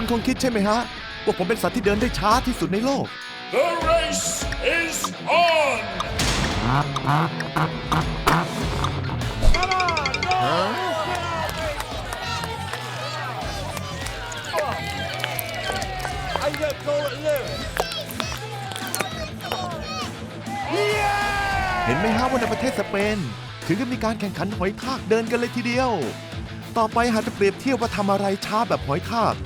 คุณคงคิดใช่ไหมฮะ ว่าผมเป็นสัตว์ที่เดินได้ช้าที่สุดในโลก The race is on! I'm gonna call it Lewis. เห็นไหมฮะว่าในประเทศสเปน ถึงจะมีการแข่งขันหอยทากเดินกันเลยทีเดียว ต่อไปหากจะเปรียบเทียบว่าทำอะไรช้าแบบหอยทาก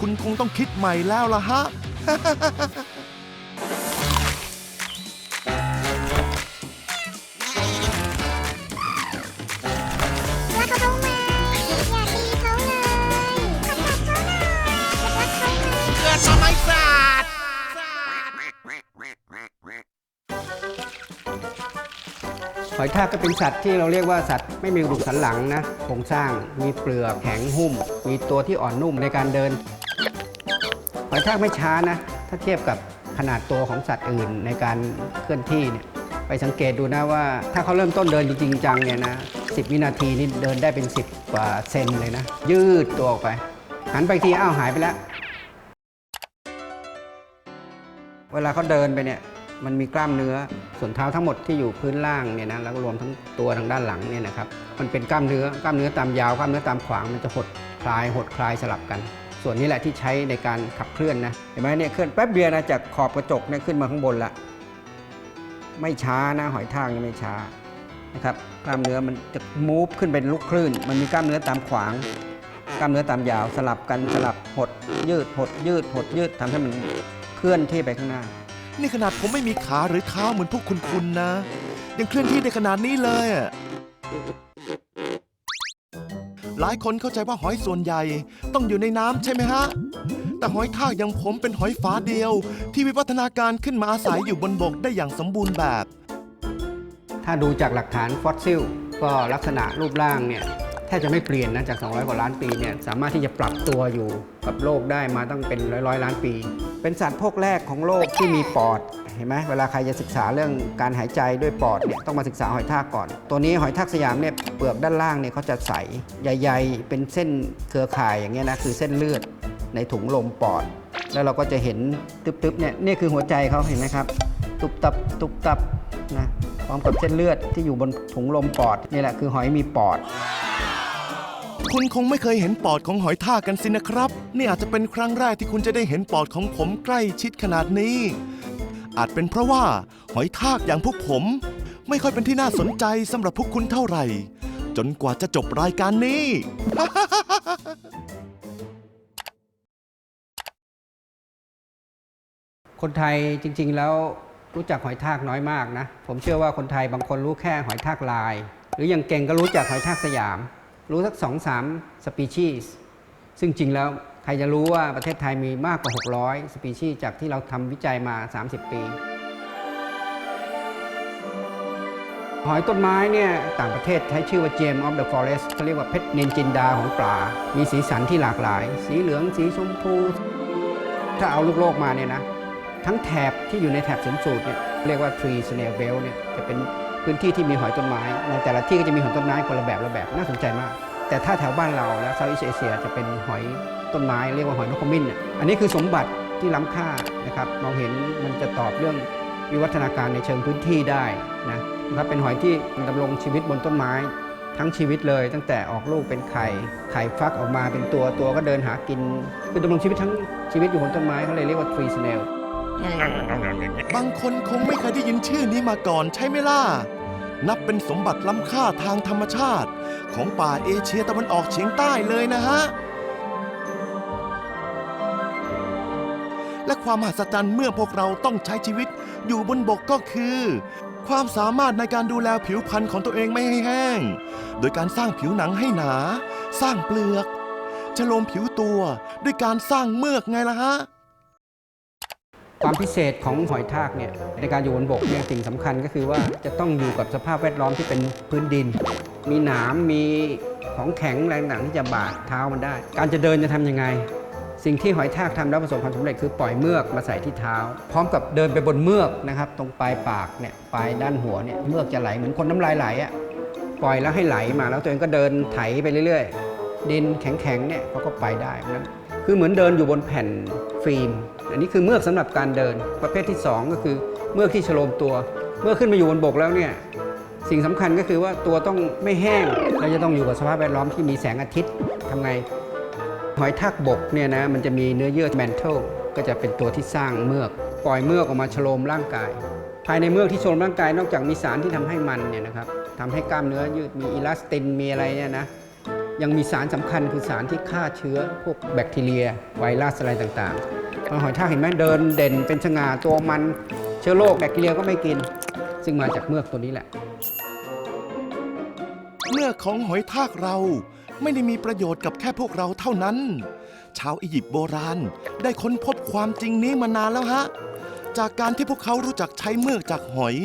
คุณคงต้องคิดใหม่แล้วล่ะฮะ รักเขามอย่าตีเขาเลยขอจับเขาหน่อยรักเขามเกิดมาไม่สาดหอยทากก็เป็นสัตว์ที่เราเรียกว่าสัตว์ไม่มีกระดูกสันหลังนะโครงสร้างมีเปลือกแข็งหุ้ม มีตัวที่อ่อนนุ่มในการเดิน หอยทากไม่ช้านะ ถ้าเทียบกับขนาดตัวของสัตว์อื่นในการเคลื่อนที่เนี่ยไปสังเกตดูนะว่าถ้าเขาเริ่มต้นเดินจริงจังเนี่ยนะ10วินาทีนี่เดินได้เป็น 10 กว่าเซนเลยนะ ยืดตัวออกไป หันไปทีอ้าวหายไปแล้ว เวลาเขาเดินไปเนี่ยมันมีกล้ามเนื้อส่วนเท้าทั้งหมดที่อยู่พื้นล่างเนี่ยนะแล้วก็รวมทั้งตัวทางด้านหลังเนี่ยนะครับมันเป็นกล้ามเนื้อกล้ามเนื้อตามยาวกล้ามเนื้อตามขวางมันจะหดคลายหดคลายสลับกัน ส่วนนี้แหละที่ใช้ในการขับเคลื่อนนะเห็นไหมเนี่ยเคลื่อนแป๊บเดียวนะจากขอบกระจกเนี่ยขึ้นมาข้างบนละไม่ช้านะหอยทากนี่ไม่ช้านะครับกล้ามเนื้อมันจะมูฟขึ้นเป็นลูกคลื่น มันมีกล้ามเนื้อตามขวาง กล้ามเนื้อตามยาวสลับกันสลับหด ยืดหด ยืดหดยืดทำให้มันเคลื่อนที่ไปข้างหน้า นี่ขนาดผมไม่มีขาหรือเท้าเหมือนพวกคุณคุณนะ ยังเคลื่อนที่ได้ขนาดนี้เลยอะ หลายคนเข้าใจว่าหอยส่วนใหญ่ ต้องอยู่ในน้ำใช่ไหมฮะ แต่หอยทากอย่างผมเป็นหอยฝาเดียว ที่วิวัฒนาการขึ้นมาอาศัยอยู่บนบกได้อย่างสมบูรณ์แบบ ถ้าดูจากหลักฐานฟอสซิล ก็ลักษณะรูปร่างเนี่ย แทบจะไม่เปลี่ยนนะจาก 200 กว่าล้านปีเนี่ยสามารถที่จะปรับตัวอยู่กับโลกได้มาตั้งเป็นร้อยร้อยๆล้านปี เป็นสัตว์พวกแรกของโลกที่มีปอดเห็นไหมเวลาใครจะศึกษาเรื่องการหายใจด้วยปอดเนี่ยต้องมาศึกษาหอยทากก่อน ตัวนี้หอยทากสยามเนี่ยเปลือกด้านล่างเนี่ยเขาจะใสใหญ่ๆ เป็นเส้นเครือข่ายอย่างเงี้ยนะคือเส้นเลือดในถุงลมปอด แล้วเราก็จะเห็นตึ๊บๆเนี่ยนี่คือหัวใจเขาเห็นไหมครับ ตุบตับตุบตับนะพร้อมกับเส้นเลือดที่อยู่บนถุงลมปอดนี่แหละคือหอยมีปอด คุณคงไม่เคยเห็นปอดของหอยทากกันสินะครับ นี่อาจจะเป็นครั้งแรกที่คุณจะได้เห็นปอดของผมใกล้ชิดขนาดนี้ อาจเป็นเพราะว่าหอยทากอย่างพวกผม ไม่ค่อยเป็นที่น่าสนใจสำหรับพวกคุณเท่าไหร่ จนกว่าจะจบรายการนี้ คนไทยจริง ๆ แล้วรู้จักหอยทากน้อยมากนะ ผมเชื่อว่าคนไทยบางคนรู้แค่หอยทากลาย หรืออย่างเก่งก็รู้จักหอยทากสยาม รู้สัก2อสามสปีชีส์ซึ่งจริงแล้วใครจะรู้ว่าประเทศไทยมีมากกว่า 600 สปีชีส์จากที่เราทำวิจัยมา 30 ปี หอยต้นไม้เนี่ยต่างประเทศใช้ชื่อว่า Gem of the Forest เขาเรียกว่าเพชรเนนจินดาของปลา มีสีสันที่หลากหลาย สีเหลืองสีชมพู ถ้าเอาลูกโลกมาเนี่ยนะ ทั้งแถบที่อยู่ในแถบศูนสูตรเนี่ยเรียกว่า tree snail belt เนี่ยจะเป็น พื้นที่ที่มีหอยต้นไม้ ในแต่ละที่ก็จะมีหอยต้นไม้คนละแบบละแบบน่าสนใจมาก แต่ถ้าแถวบ้านเราและเซาท์อีสเอเชียจะเป็นหอยต้นไม้เรียกว่าหอยนกขมิ้นอันนี้คือสมบัติที่ล้ำค่านะครับมองเห็นมันจะตอบเรื่องวิวัฒนาการในเชิงพื้นที่ได้นะนะครับเป็นหอยที่ดำรงชีวิตบนต้นไม้ ทั้งชีวิตเลย ตั้งแต่ออกลูกเป็นไข่ไข่ฟักออกมาเป็นตัวตัวก็เดินหากินคือดำรงชีวิตทั้งชีวิตอยู่บนต้นไม้เขาเลยเรียกว่า tree snail บางคนคงไม่เคยได้ยินชื่อนี้มาก่อนใช่ไหมล่ะ นับเป็นสมบัติล้ำค่าทางธรรมชาติ ของป่าเอเชียตะวันออกเฉียงใต้เลยนะฮะ และความมหัศจรรย์เมื่อพวกเราต้องใช้ชีวิตอยู่บนบกก็คือ ความสามารถในการดูแลผิวพรรณของตัวเองไม่ให้แห้ง โดยการสร้างผิวหนังให้หนา สร้างเปลือก ชโลมผิวตัวด้วยการสร้างเมือกไงล่ะฮะ ความพิเศษของหอยทากเนี่ยในการอยู่บนบกเนี่ยสิ่งสำคัญก็คือว่าจะต้องอยู่กับสภาพแวดล้อมที่เป็นพื้นดิน มีหนามมีของแข็งแรงต่างที่จะบาดเท้ามันได้ การจะเดินจะทำยังไง สิ่งที่หอยทากทำแล้วประสบความสำเร็จคือปล่อยเมือกมาใส่ที่เท้า พร้อมกับเดินไปบนเมือกนะครับ ตรงปลายปากเนี่ยปลายด้านหัวเนี่ยเมือกจะไหลเหมือนคนน้ำลายไหลอะ่ะปล่อยแล้วให้ไหลมาแล้วตัวเองก็เดินไถไปเรื่อย ๆ ดินแข็งๆเนี่ยเขาก็ไปได้เพราะนั้นคือเหมือนเดินอยู่บนแผ่นฟิล์ม อันนี้คือเมือกสำหรับการเดิน ประเภทที่ 2 ก็คือเมือกที่ชโลมตัว เมื่อขึ้นมาอยู่บนบกแล้วเนี่ยสิ่งสำคัญก็คือว่าตัวต้องไม่แห้งและจะต้องอยู่กับสภาพแวดล้อมที่มีแสงอาทิตย์ทำไงหอยทากบกเนี่ยนะมันจะมีเนื้อเยื่อแมนเทลก็จะเป็นตัวที่สร้างเมือกปล่อยเมือกออกมาชโลมร่างกาย ภายในเมือกที่ชโลมร่างกายนอกจากมีสารที่ทำให้มันเนี่ยนะครับทำให้กล้ามเนื้อยืดมีอิลาสตินมีอะไรเนี่ยนะยังมีสารสำคัญคือสารที่ฆ่าเชื้อพวกแบคทีเรีย ไวรัสอะไรต่างๆ หอยทากเห็นไหมเดินเด่นเป็นสง่าตัวมันเชื้อโรคแบคทีเรียก็ไม่กิน ซึ่งมาจากเมือกตัวนี้แหละ เมือกของหอยทากเราไม่ได้มีประโยชน์กับแค่พวกเราเท่านั้น ชาวอียิปต์โบราณได้ค้นพบความจริงนี้มานานแล้วฮะ จากการที่พวกเขารู้จักใช้เมือกจากหอย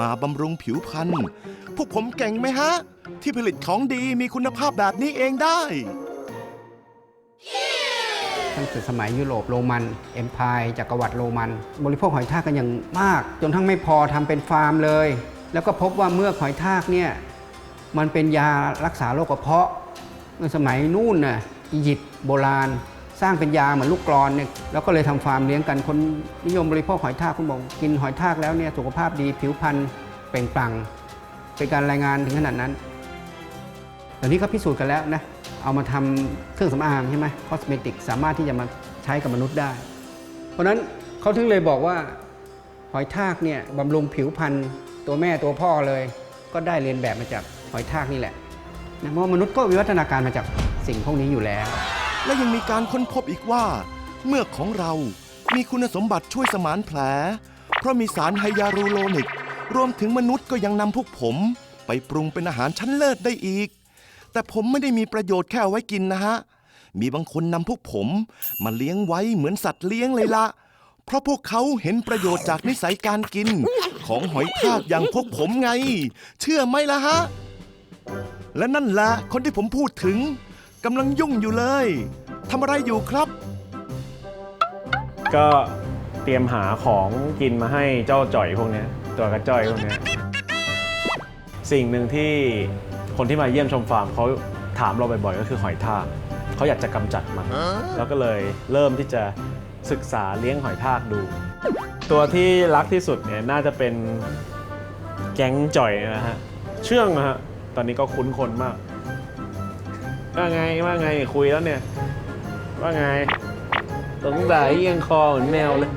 มาบำรุงผิวพรรณ พวกผมเก่งไหมฮะ ที่ผลิตของดีมีคุณภาพแบบนี้เองได้ ตั้งแต่สมัยยุโรปโรมันเอ็มพายจักรวรรดิโรมัน บริโภคหอยทากกันอย่างมาก จนทั้งไม่พอทำเป็นฟาร์มเลย แล้วก็พบว่าเมื่อกหอยทากเนี่ยมันเป็นยารักษาโรคกระเพาะเมื่อสมัยนู่นน่ะอียิปต์โบราณ สร้างเป็นยาเหมือนลูกกรอนเนี่ยแล้วก็เลยทำฟาร์มเลี้ยงกันคนนิยมบริโภคหอยทากคุณบอกกินหอยทากแล้วเนี่ยสุขภาพดีผิวพรรณเปล่งปลั่งเป็นการรายงานถึงขนาดนั้นตอนนี้ก็พิสูจน์กันแล้วนะ เอามาทำเครื่องสำอางใช่ไหมคอสเมติกสามารถที่จะมาใช้กับมนุษย์ได้ เพราะฉะนั้นเขาถึงเลยบอกว่าหอยทากเนี่ยบำรุงผิวพรรณตัวแม่ตัวพ่อเลย ก็ได้เรียนแบบมาจากหอยทากนี่แหละนะเพราะว่ามนุษย์ก็วิวัฒนาการมาจากสิ่งพวกนี้อยู่แล้ว และยังมีการค้นพบอีกว่า เมือกของเรามีคุณสมบัติช่วยสมานแผล เพราะมีสารไฮยาลูโรนิก รวมถึงมนุษย์ก็ยังนำพวกผม ไปปรุงเป็นอาหารชั้นเลิศได้อีก แต่ผมไม่ได้มีประโยชน์แค่เอาไว้กินนะฮะ มีบางคนนำพวกผมมาเลี้ยงไว้เหมือนสัตว์เลี้ยงเลยละ เพราะพวกเขาเห็นประโยชน์จากนิสัยการกิน ของหอยทากอย่างพวกผมไง เชื่อไหมล่ะฮะ และนั่นแหละคนที่ผมพูดถึงกำลังยุ่งอยู่เลยทำอะไรอยู่ครับ ก็เตรียมหาของกินมาให้เจ้าจ่อยพวกเนี้ยตัวกระจ้อยพวกเนี้ยสิ่งหนึ่งที่ คนที่มาเยี่ยมชมฟาร์มเขาถามเราบ่อยๆ ก็คือหอยทากเขาอยากจะกำจัดมันแล้วก็เลยเริ่มที่จะศึกษาเลี้ยงหอยทากดู ตัวที่รักที่สุดเนี่ยน่าจะเป็นแก๊งจ่อยนะฮะเชื่องนะฮะตอนนี้ก็คุ้นคนมาก ว่าไงว่าไงคุยแล้วเนี่ย ว่าไงสงสัยเอียงคอเหมือนแมวเลย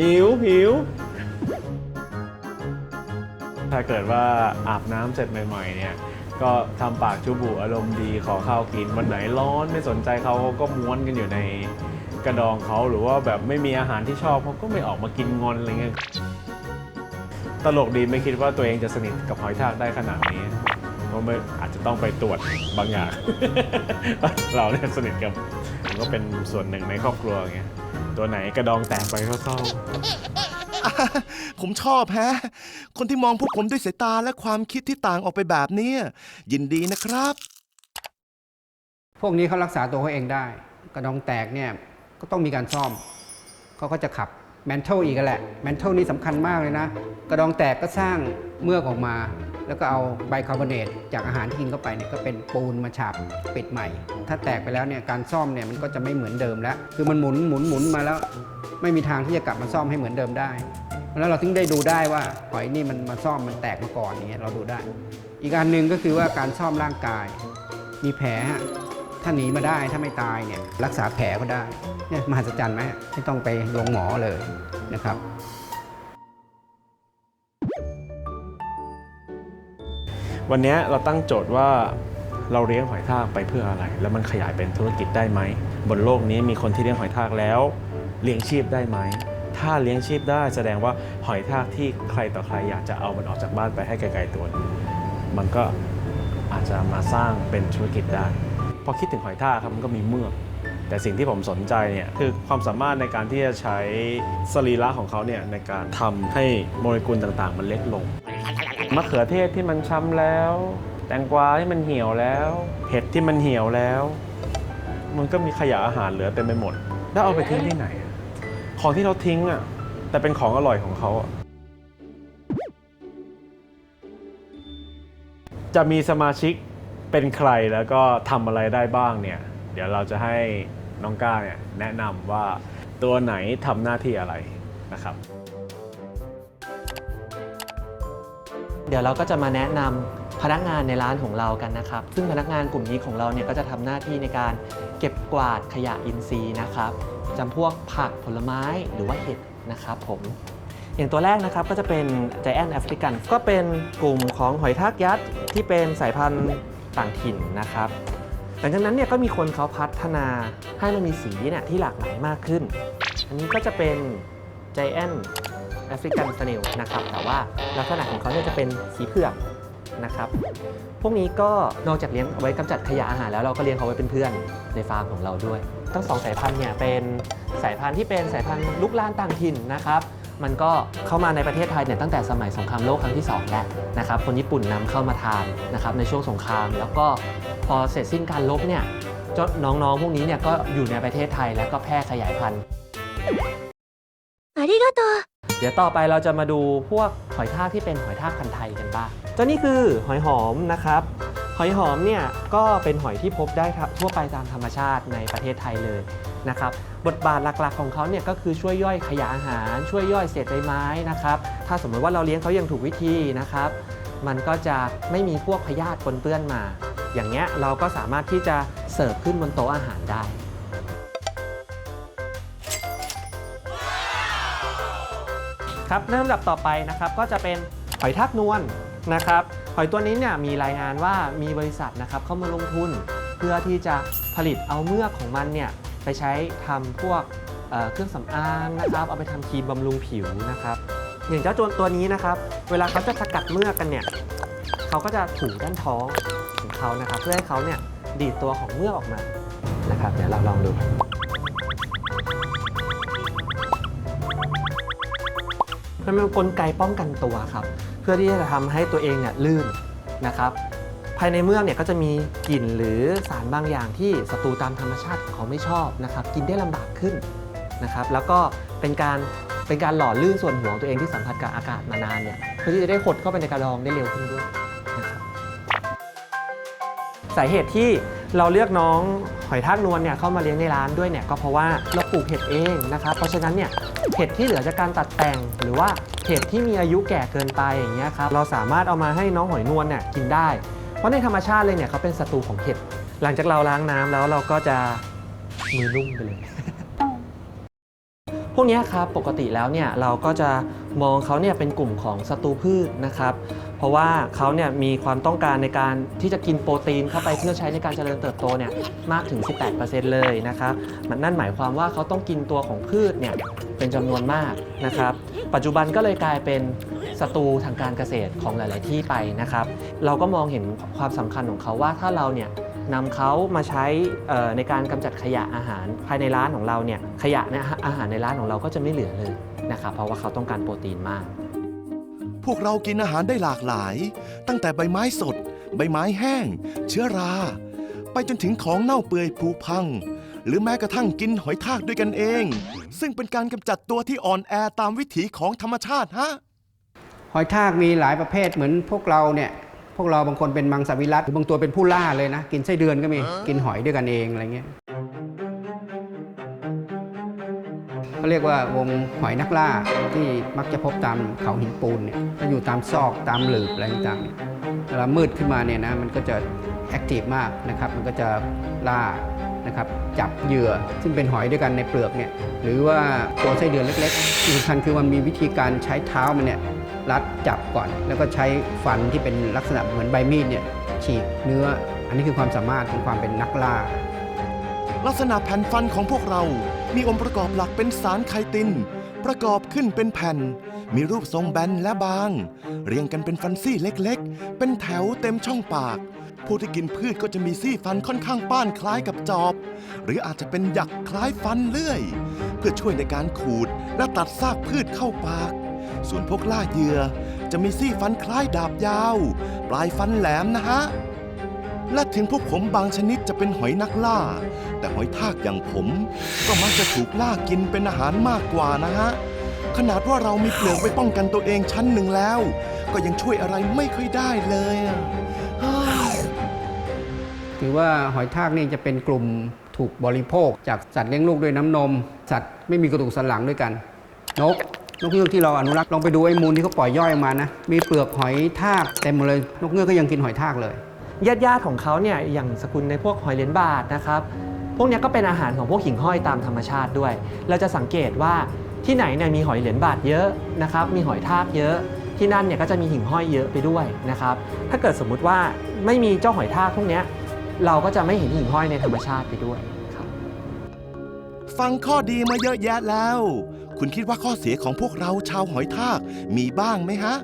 หิวหิว ถ้าเกิดว่าอาบน้ำเสร็จใหม่ๆเนี่ยก็ทำปากชุบุอารมณ์ดีขอข้าวกินวันไหนร้อนไม่สนใจเขาเขาก็ม้วนกันอยู่ในกระดองเขาหรือว่าแบบไม่มีอาหารที่ชอบเขาก็ไม่ออกมากินงอนอะไรเงี้ยตลกดีไม่คิดว่าตัวเองจะสนิทกับหอยทากได้ขนาดนี้เพราะไม่อาจจะต้องไปตรวจบางอย่าง เราเนี่ยสนิทกับผมก็เป็นส่วนหนึ่งในครอบครัวไงตัวไหนกระดองแตกไปก็เศร้า ผมชอบแฮะ คนที่มองพวกผมด้วยสายตาและความคิดที่ต่างออกไปแบบนี้ยยินดีนะครับ พวกนี้เขารักษาตัวเขาเองได้ กระดองแตกเนี่ยก็ต้องมีการซ่อมเขาก็จะขับแมนเทลอีกแหละแมนเทลนี่สำคัญมากเลยนะ กระดองแตกก็สร้างเมือกออกมา แล้วก็เอาไบคาร์บอเนตจากอาหารที่กินเข้าไปเนี่ยก็เป็นปูนมาฉาบปิดใหม่ ถ้าแตกไปแล้วเนี่ยการซ่อมเนี่ยมันก็จะไม่เหมือนเดิมแล้ว คือมันหมุนหมุนหมุนมาแล้ว ไม่มีทางที่จะกลับมาซ่อมให้เหมือนเดิมได้เพราะฉะนั้นเราถึงได้ดูได้ว่าหอยนี่มันมาซ่อมมันแตกมาก่อนอย่างเงี้ยเราดูได้ อีกอันหนึ่งก็คือว่าการซ่อมร่างกาย มีแผลถ้าหนีมาได้ถ้าไม่ตายเนี่ยรักษาแผลก็ได้เนี่ยมหัศจรรย์ไหมไม่ต้องไปลงหมอเลยนะครับ วันนี้เราตั้งโจทย์ว่าเราเลี้ยงหอยทากไปเพื่ออะไร แล้วมันขยายเป็นธุรกิจได้ไหม บนโลกนี้มีคนที่เลี้ยงหอยทากแล้วเลี้ยงชีพได้ไหม ถ้าเลี้ยงชีพได้แสดงว่าหอยทากที่ใครต่อใครอยากจะเอามันออกจากบ้านไปให้ไกลๆตัวมันก็อาจจะมาสร้างเป็นธุรกิจได้ พอคิดถึงหอยทากครับมันก็มีเมือก แต่สิ่งที่ผมสนใจเนี่ยคือความสามารถในการที่จะใช้สรีระของเขาเนี่ยในการทำให้โมเลกุลต่างๆ มันเล็กลง มะเขือเทศที่มันช้ำแล้ว แตงกวาที่มันเหี่ยวแล้ว เห็ดที่มันเหี่ยวแล้ว มันก็มีขยะอาหารเหลือเต็มไปหมด แล้วเอาไปทิ้งที่ไหน ของที่เราทิ้งอะ แต่เป็นของอร่อยของเขาอะจะมีสมาชิกเป็นใครแล้วก็ทำอะไรได้บ้างเนี่ย เดี๋ยวเราจะให้น้องก้าเนี่ยแนะนำว่าตัวไหนทำหน้าที่อะไรนะครับ ดี๋ยวเราก็จะมาแนะนำพนักงานในร้านของเรากันนะครับ ซึ่งพนักงานกลุ่มนี้ของเราเนี่ยก็จะทำหน้าที่ในการเก็บกวาดขยะอินทรีย์นะครับจำพวกผักผลไม้หรือว่าเห็ดนะครับผมอย่างตัวแรกนะครับก็จะเป็น Giant African ก็เป็นกลุ่มของหอยทากยักษ์ที่เป็นสายพันธุ์ต่างถิ่นนะครับ หลังจากนั้นเนี่ยก็มีคนเขาพัฒนาให้มันมีสีเนี่ยที่หลากหลายมากขึ้น อันนี้ก็จะเป็น Giant African Snail นะครับ แต่ว่าลักษณะของเขาเนี่ยจะเป็นสีเผือกนะครับ พวกนี้ก็นอกจากเลี้ยงเอาไว้กำจัดขยะอาหารแล้วเราก็เลี้ยงเขาไว้เป็นเพื่อนในฟาร์มของเราด้วย ทั้งสองสายพันธุ์เนี่ยเป็นสายพันธุ์ที่เป็นสายพันธุ์ลุกลานต่างถิ่นนะครับ มันก็เข้ามาในประเทศไทยเนี่ยตั้งแต่สมัยสงครามโลกครั้งที่ 2 แล้วนะครับ คนญี่ปุ่นนำเข้ามาทานนะครับในช่วงสงคราม แล้วก็พอเสร็จสิ้นการรบเนี่ยน้องๆ พวกนี้เนี่ยก็อยู่ในประเทศไทยแล้วก็แพร่ขยายพันธุ์ ありがとう เดี๋ยวต่อไปเราจะมาดูพวกหอยทากที่เป็นหอยทากพันธุ์ไทยกันบ้างเจ้านี่คือหอยหอมนะครับ หอยหอมเนี่ยก็เป็นหอยที่พบได้ทั่วไปตามธรรมชาติในประเทศไทยเลยนะครับ บทบาทหลักๆของเขาเนี่ยก็คือช่วยย่อยขยะอาหาร ช่วยย่อยเศษใบไม้นะครับ ถ้าสมมติว่าเราเลี้ยงเขาอย่างถูกวิธีนะครับ มันก็จะไม่มีพวกพยาธิปนเปื้อนมา อย่างเงี้ยเราก็สามารถที่จะเสิร์ฟขึ้นบนโต๊ะอาหารได้ ครับลำดับต่อไปนะครับก็จะเป็นหอยทากนวลนะครับหอยตัวนี้เนี่ยมีรายงานว่ามีบริษัทนะครับเข้ามาลงทุน เพื่อที่จะผลิตเอาเมือกของมันเนี่ยไปใช้ทำพวกเเครื่องสำอางนะครับเอาไปทำครีมบำรุงผิวนะครับอย่างเจ้าตัวตัวนี้นะครับ เวลาเขาจะสกัดเมือกกันเนี่ยเขาก็จะถูด้านท้องของเขานะครับ เพื่อให้เขาเนี่ยดีดตัวของเมือกออกมานะครับ เดี๋ยวเราลองดู มันเป็นกลไกป้องกันตัวครับเพื่อที่จะทำให้ตัวเองเนี่ยลื่นนะครับภายในเมือกเนี่ยก็จะมีกลิ่นหรือสารบางอย่างที่ศัตรูตามธรรมชาติเขาไม่ชอบนะครับกินได้ลำบากขึ้นนะครับแล้วก็เป็นการเป็นการหล่อลื่นส่วนหัวตัวเองที่สัมผัสกับอากาศมานานเนี่ยเพื่อที่จะได้หดเข้าไปในกระดองได้เร็วขึ้นด้วยนะครับสาเหตุที่ เราเลือกน้องหอยทากนวลเนี่ยเข้ามาเลี้ยงในร้านด้วยเนี่ยก็เพราะว่าเราปลูกเห็ดเองนะครับเพราะฉะนั้นเนี่ยเห็ดที่เหลือจากการตัดแต่ง หรือว่าเห็ดที่มีอายุแก่เกินไปอย่างเงี้ยครับเราสามารถเอามาให้น้องหอยนวลเนี่ยกินได้ เพราะในธรรมชาติเลยเนี่ยเขาเป็นศัตรูของเห็ดหลังจากเราล้างน้ำแล้วเราก็จะมือนุ่มไปเลย พวกนี้ครับปกติแล้วเนี่ยเราก็จะมองเขาเนี่ยเป็นกลุ่มของศัตรูพืชนะครับ เพราะว่าเขาเนี่ยมีความต้องการในการที่จะกินโปรตีนเข้าไปเพื่อใช้ในการเจริญเติบโตเนี่ยมากถึง 18%เลยนะครับมันนั่นหมายความว่าเขาต้องกินตัวของพืชเนี่ยเป็นจำนวนมากนะครับ ปัจจุบันก็เลยกลายเป็นศัตรูทางการเกษตรของหลาย ๆ ที่ไปนะครับ เราก็มองเห็นความสำคัญของเขาว่าถ้าเราเนี่ยนำเขามาใช้ในการกำจัดขยะอาหารภายในร้านของเราเนี่ยขยะเนี่ยอาหารในร้านของเราก็จะไม่เหลือเลยนะครับเพราะว่าเขาต้องการโปรตีนมาก พวกเรากินอาหารได้หลากหลาย ตั้งแต่ใบไม้สด ใบไม้แห้ง เชื้อรา ไปจนถึงของเน่าเปื่อยผุพัง หรือแม้กระทั่งกินหอยทากด้วยกันเอง ซึ่งเป็นการกำจัดตัวที่อ่อนแอตามวิถีของธรรมชาติฮะหอยทากมีหลายประเภทเหมือนพวกเราเนี่ยพวกเราบางคนเป็นมังสวิรัตหรือบางตัวเป็นผู้ล่าเลยนะ กินไส้เดือนก็มีกินหอยด้วยกันเองอะไรเงี้ย เขาเรียกว่าวงหอยนักล่าที่มักจะพบตามเขาหินปูนเนี่ยก็อยู่ตามซอกตามหลืบอะไรต่างๆเวลามืดขึ้นมาเนี่ยนะมันก็จะแอคทีฟมากนะครับ มันก็จะล่านะครับจับเหยื่อซึ่งเป็นหอยด้วยกันในเปลือกเนี่ยหรือว่าตัวไส้เดือนเล็กๆที่สำคัญคือมันมีวิธีการใช้เท้ามันเนี่ยรัดจับก่อน แล้วก็ใช้ฟันที่เป็นลักษณะเหมือนใบมีดเนี่ยฉีกเนื้อ อันนี้คือความสามารถของความเป็นนักล่า ลักษณะแผ่นฟันของพวกเรา มีองค์ประกอบหลักเป็นสารไคติน ประกอบขึ้นเป็นแผ่น มีรูปทรงแบนและบาง เรียงกันเป็นฟันซี่เล็กๆ เป็นแถวเต็มช่องปาก ผู้ที่กินพืชก็จะมีซี่ฟันค่อนข้างป้านคล้ายกับจอบ หรืออาจจะเป็นหยักคล้ายฟันเลื่อย เพื่อช่วยในการขูดและตัดซากพืชเข้าปาก ส่วนพวกล่าเหยื่อจะมีซี่ฟันคล้ายดาบยาว ปลายฟันแหลมนะฮะ และถึงพวกผมบางชนิดจะเป็นหอยนักล่า แต่หอยทากอย่างผมก็มักจะถูกล่ากินเป็นอาหารมากกว่านะฮะ ขนาดว่าเรามีเปลือกไว้ป้องกันตัวเองชั้นหนึ่งแล้ว ก็ยังช่วยอะไรไม่ค่อยได้เลยอะถือว่าหอยทากนี่จะเป็นกลุ่มถูกบริโภค จากสัตว์เลี้ยงลูกด้วยน้ำนม สัตว์ไม่มีกระดูกสันหลังด้วยกัน นกนกเงือกที่เราอนุรักษ์ลองไปดูไอ้มูลที่เขาปล่อยย่อยออกมานะมีเปลือกหอยทากเต็มหมดเลยนกเงือกก็ยังกินหอยทากเลย ญาติญาติๆของเขาเนี่ยอย่างสกุลในพวกหอยเหรียญบาทนะครับพวกเนี้ยก็เป็นอาหารของพวกหิ่งห้อยตามธรรมชาติด้วย เราจะสังเกตว่าที่ไหนเนี่ยมีหอยเหรียญบาทเยอะนะครับมีหอยทากเยอะที่นั่นเนี่ยก็จะมีหิ่งห้อยเยอะไปด้วยนะครับถ้าเกิดสมมุติว่าไม่มีเจ้าหอยทากพวกเนี้ยเราก็จะไม่เห็นหิ่งห้อยในธรรมชาติไปด้วยครับฟังข้อดีมาเยอะแยะแล้ว คุณคิดว่าข้อเสียของพวกเราชาวหอยทากมีบ้างไหมฮะ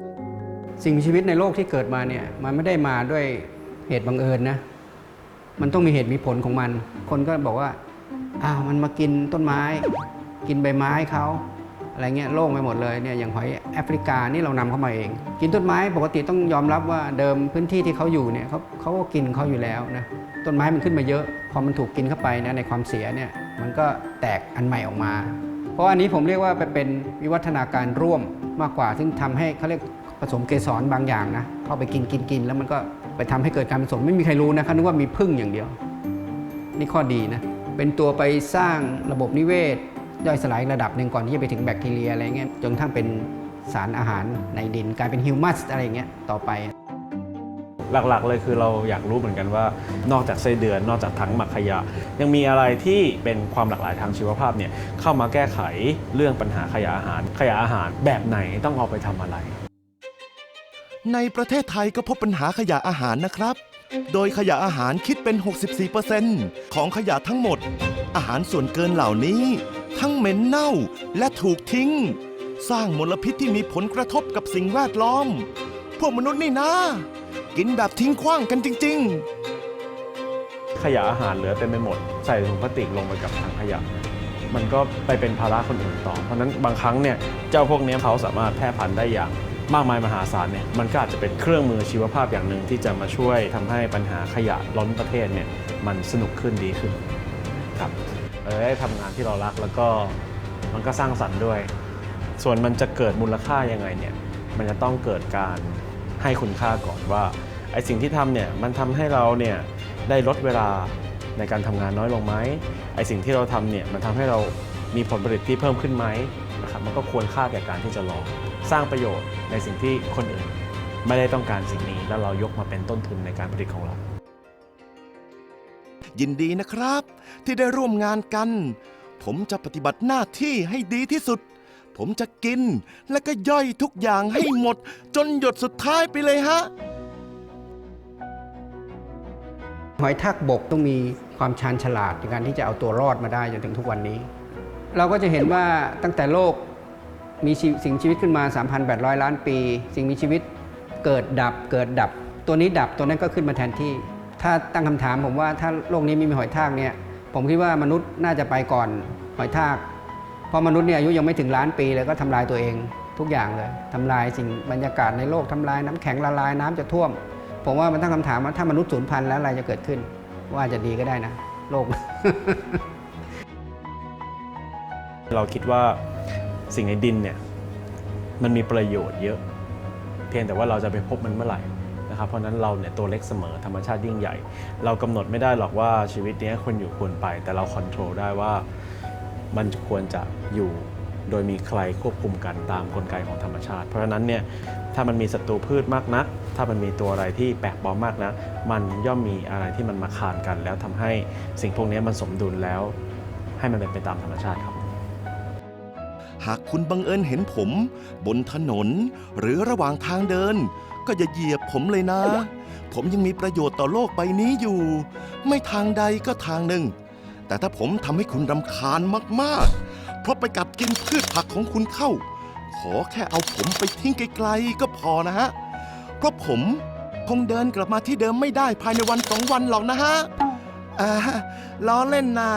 สิ่งมีชีวิตในโลกที่เกิดมาเนี่ยมันไม่ได้มาด้วย เหตุบังเอิญนะ มันต้องมีเหตุมีผลของมัน คนก็บอกว่าอ้าวมันมากินต้นไม้ กินใบไม้เขาอะไรเงี้ยโล่งไปหมดเลยเนี่ยอย่างหอยแอฟริกานี่เรานำเข้ามาเอง กินต้นไม้ปกติต้องยอมรับว่าเดิมพื้นที่ที่เขาอยู่เนี่ยเขาเขาก็กินเขาอยู่แล้วนะต้นไม้มันขึ้นมาเยอะพอมันถูกกินเข้าไปนะในความเสียเนี่ยมันก็แตกอันใหม่ออกมา เพราะอันนี้ผมเรียกว่าเป็นวิวัฒนาการร่วมมากกว่า ซึ่งทำให้เขาเรียก ผสมเกสรบางอย่างนะเข้าไปกินกินกินแล้วมันก็ไปทำให้เกิดการผสมไม่มีใครรู้นะเขานึกว่ามีพึ่งอย่างเดียว นี่ข้อดีนะเป็นตัวไปสร้างระบบนิเวศ ย่อยสลายระดับหนึ่งก่อนที่จะไปถึงแบคทีเรียอะไรเงี้ยจนทั่งเป็นสารอาหารในดินกลายเป็นฮิวมัสอะไรเงี้ยต่อไป หลักๆเลยคือเราอยากรู้เหมือนกันว่า นอกจากไส้เดือนนอกจากถังหมักขยะ ยังมีอะไรที่เป็นความหลากหลายทางชีวภาพเนี่ยเข้ามาแก้ไขเรื่องปัญหาขยะอาหาร ขยะอาหารแบบไหนต้องเอาไปทำอะไร ในประเทศไทยก็พบปัญหาขยะอาหารนะครับ โดยขยะอาหารคิดเป็น 64%ของขยะทั้งหมด อาหารส่วนเกินเหล่านี้ ทั้งเหม็นเน่าและถูกทิ้ง สร้างมลพิษที่มีผลกระทบกับสิ่งแวดล้อม พวกมนุษย์นี่นะ กินแบบทิ้งขว้างกันจริงๆขยะอาหารเหลือเต็มไปหมด ใส่ถุงพลาสติกลงไปกับถังขยะ มันก็ไปเป็นภาระคนอื่นต่อ เพราะฉนั้นบางครั้งเนี่ยเจ้าพวกนี้เขาสามารถแพร่พันธุ์ได้อย่าง มากมายมหาศาลเนี่ยมันก็อาจจะเป็นเครื่องมือชีวภาพอย่างหนึ่งที่จะมาช่วยทำให้ปัญหาขยะล้นประเทศเนี่ยมันสนุกขึ้นดีขึ้นครับเออได้ทำงานที่เรารักแล้วก็มันก็สร้างสรรค์ด้วย ส่วนมันจะเกิดมูลค่ายังไงเนี่ยมันจะต้องเกิดการให้คุณค่าก่อนว่าไอสิ่งที่ทำเนี่ยมันทำให้เราเนี่ยได้ลดเวลาในการทำงานน้อยลงไหมไอสิ่งที่เราทำเนี่ยมันทำให้เรามีผลผลิตที่เพิ่มขึ้นไหมนะครับมันก็ควรค่าแก่การที่จะลอง สร้างประโยชน์ในสิ่งที่คนอื่น ไม่ได้ต้องการสิ่งนี้ แล้วเรายกมาเป็นต้นทุนในการผลิตของเรา ยินดีนะครับ ที่ได้ร่วมงานกัน ผมจะปฏิบัติหน้าที่ให้ดีที่สุด ผมจะกินและก็ย่อยทุกอย่างให้หมด จนหยดสุดท้ายไปเลยฮะ หอยทากบกต้องมีความชาญฉลาดในการที่จะเอาตัวรอดมาได้จนถึงทุกวันนี้ เราก็จะเห็นว่าตั้งแต่โลก มีสิ่งชีวิตขึ้นมา 3,800 ล้านปี สิ่งมีชีวิตเกิดดับเกิดดับ ตัวนี้ดับตัวนั้นก็ขึ้นมาแทนที่ ถ้าตั้งคำถามผมว่าถ้าโลกนี้ไม่มีหอยทากเนี่ยผมคิดว่ามนุษย์น่าจะไปก่อนหอยทาก เพราะมนุษย์เนี่ยอายุยังไม่ถึงล้านปีเลยก็ทำลายตัวเองทุกอย่างเลยทำลายสิ่งบรรยากาศในโลกทำลายน้ำแข็งละลายน้ำจะท่วม ผมว่ามันตั้งคำถามว่าถ้ามนุษย์สูญพันธุ์แล้วอะไรจะเกิดขึ้น ว่าจะดีก็ได้นะ โลก เราคิดว่า สิ่งในดินเนี่ยมันมีประโยชน์เยอะ เพียงแต่ว่าเราจะไปพบมันเมื่อไหร่นะครับเพราะนั้นเราเนี่ยตัวเล็กเสมอธรรมชาติยิ่งใหญ่ เรากำหนดไม่ได้หรอกว่าชีวิตนี้ควรอยู่ควรไป แต่เราคอนโทรลได้ว่ามันควรจะอยู่โดยมีใครควบคุมกันตามกลไกของธรรมชาติ เพราะฉะนั้นเนี่ยถ้ามันมีศัตรูพืชมากนัก ถ้ามันมีตัวอะไรที่แปลกปลอมมากนะ มันย่อมมีอะไรที่มันมาคานกัน แล้วทำให้สิ่งพวกนี้มันสมดุลแล้ว ให้มันเป็นไปตามธรรมชาติครับ หากคุณบังเอิญเห็นผม บนถนน หรือระหว่างทางเดิน ก็อย่าเหยียบผมเลยนะ ผมยังมีประโยชน์ต่อโลกใบนี้อยู่ ไม่ทางใดก็ทางหนึ่ง แต่ถ้าผมทำให้คุณรำคาญมากๆ เพราะไปกัดกินพืชผักของคุณเข้า ขอแค่เอาผมไปทิ้งไกลๆก็พอนะฮะ เพราะผมคงเดินกลับมาที่เดิมไม่ได้ภายในวันสองวันหรอกนะฮะ อ่าล้อเล่นนะ